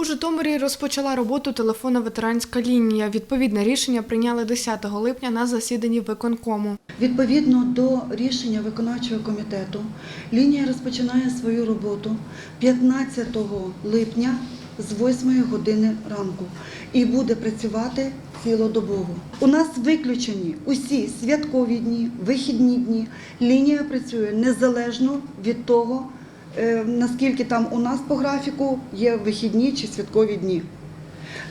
У Житомирі розпочала роботу телефонна ветеранська лінія. Відповідне рішення прийняли 10 липня на засіданні виконкому. Відповідно до рішення виконавчого комітету, лінія розпочинає свою роботу 15 липня з 8 години ранку і буде працювати цілодобово. У нас виключені усі святкові дні, вихідні дні. Лінія працює незалежно від того, наскільки там у нас по графіку є вихідні чи святкові дні.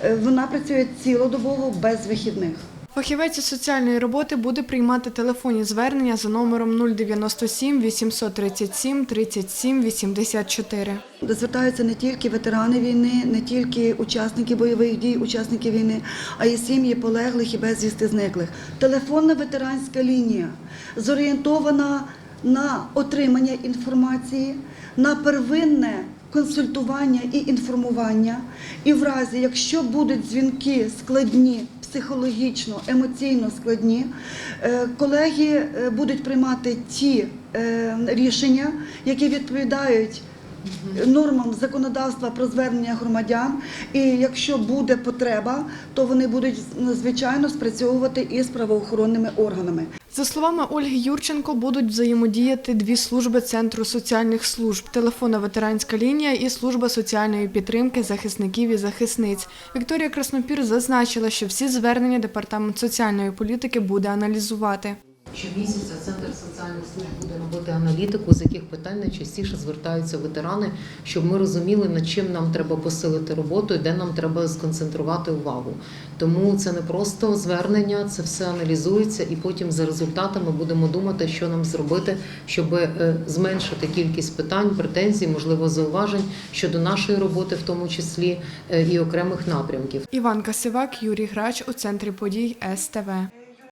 Е, Вона працює цілодобово без вихідних. Фахівець із соціальної роботи буде приймати телефонні звернення за номером 097 837 37 84. Звертаються не тільки ветерани війни, не тільки учасники бойових дій, учасники війни, а й сім'ї полеглих і безвісти зниклих. Телефонна ветеранська лінія зорієнтована на отримання інформації, на первинне консультування і інформування. І в разі, якщо будуть дзвінки складні, психологічно, емоційно складні, е, колеги е, будуть приймати ті е, рішення, які відповідають нормам законодавства про звернення громадян. І якщо буде потреба, то вони будуть звичайно спрацьовувати із правоохоронними органами. За словами Ольги Юрченко, будуть взаємодіяти дві служби Центру соціальних служб: телефонна ветеранська лінія і служба соціальної підтримки захисників і захисниць. Вікторія Краснопір зазначила, що всі звернення департамент соціальної політики буде аналізувати. Щомісяця Центр соціальних служб буде робити аналітику, з яких питань найчастіше звертаються ветерани, щоб ми розуміли, над чим нам треба посилити роботу і де нам треба сконцентрувати увагу. Тому це не просто звернення, це все аналізується, і потім за результатами будемо думати, що нам зробити, щоб е, зменшити кількість питань, претензій, можливо, зауважень щодо нашої роботи, в тому числі е, і окремих напрямків. Іван Касивак, Юрій Грач у центрі подій СТВ.